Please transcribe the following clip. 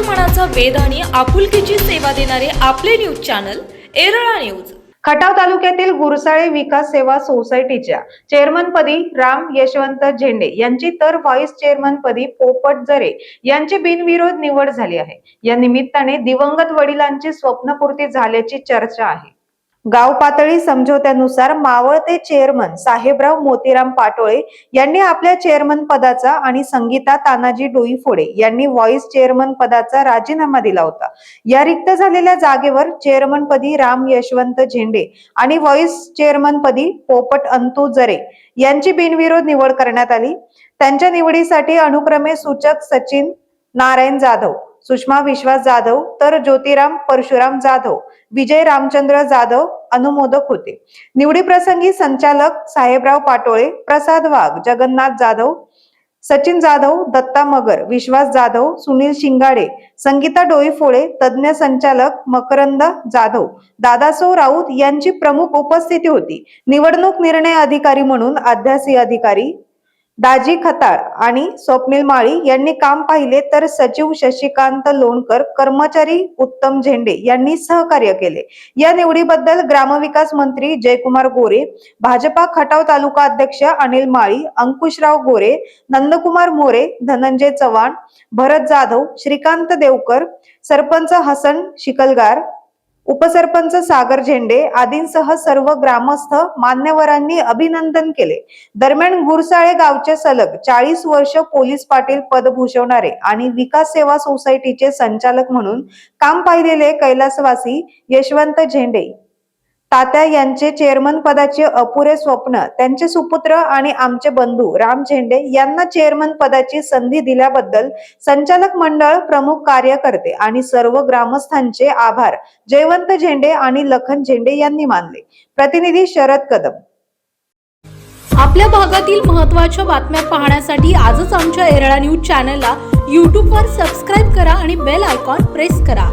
मनाचा वेद आणि आपुलकीची सेवा देणारे आपले news channel Erala news. Khatav तालुक्यातील गुरसाळे विकास सेवा सोसायटीच्या चेअरमनपदी राम यशवंत झेंडे यांची तर व्हाईस चेअरमनपदी पोपट जरे यांची बिनविरोध निवड झाली आहे. या निमित्ताने दिवंगत वडिलांची स्वप्नपूर्ती झाल्याची चर्चा आहे. गाव पातळी समझोत्यानुसार मावळते चेअरमन साहेबराव मोतीराम पाटोळे यांनी आपल्या चेअरमन पदाचा आणि संगीता तानाजी डोईफोडे यांनी व्हॉइस चेअरमन पदाचा राजीनामा दिला होता. या रिक्त झालेल्या जागेवर चेअरमन पदी राम यशवंत झेंडे आणि व्हॉइस चेअरमन पदी पोपट अंतू जरे यांची बिनविरोध निवड करण्यात आली. त्यांच्या निवडीसाठी अनुक्रमे सूचक सचिन नारायण जाधव सुषमा विश्वास जाधव तर ज्योतिराम परशुराम जाधव विजय रामचंद्र जाधव अनुमोदक होते. निवडीप्रसंगी संचालक साहेबराव पाटोळे प्रसाद वाघ जगन्नाथ जाधव सचिन जाधव दत्ता मगर विश्वास जाधव सुनील शिंगाडे संगीता डोईफोळे तज्ज्ञ संचालक मकरंद जाधव दादासो राऊत यांची प्रमुख उपस्थिती होती. निवडणूक निर्णय अधिकारी म्हणून अध्यासी अधिकारी दाजी खताळ आणि स्वप्नील माळी यांनी काम पाहिले तर सचिव शशिकांत लोणकर कर्मचारी उत्तम झेंडे यांनी सहकार्य केले. या निवडीबद्दल ग्रामविकास मंत्री जयकुमार गोरे भाजपा खटाव तालुका अध्यक्ष अनिल माळी अंकुशराव गोरे नंदकुमार मोरे धनंजय चव्हाण भरत जाधव श्रीकांत देवकर सरपंच हसन शिकलगार उपसरपंच सागर झेंडे आदींसह सर्व ग्रामस्थ मान्यवरांनी अभिनंदन केले. दरम्यान गुरसाळे गावचे सलग चाळीस वर्ष पोलीस पाटील पद भूषवणारे आणि विकास सेवा सोसायटीचे संचालक म्हणून काम पाहिलेले कैलासवासी यशवंत झेंडे तात्या यांचे चेअरमन पदाचे अपुरे स्वप्न त्यांचे सुपुत्र आणि आमचे बंधू राम झेंडे यांना चेअरमन पदाची संधी दिल्याबद्दल संचालक मंडळ प्रमुख कार्यकर्ते आणि सर्व ग्रामस्थांचे आभार. जयवंत झेंडे आणि लखन झेंडे यांनी मानले. प्रतिनिधी शरद कदम. आपल्या भागातील महत्त्वाच्या बातम्या पाहण्यासाठी आजच आमच्या एरळा न्यूज चॅनलला यूट्यूबवर सबस्क्राईब करा आणि बेल आयकॉन प्रेस करा.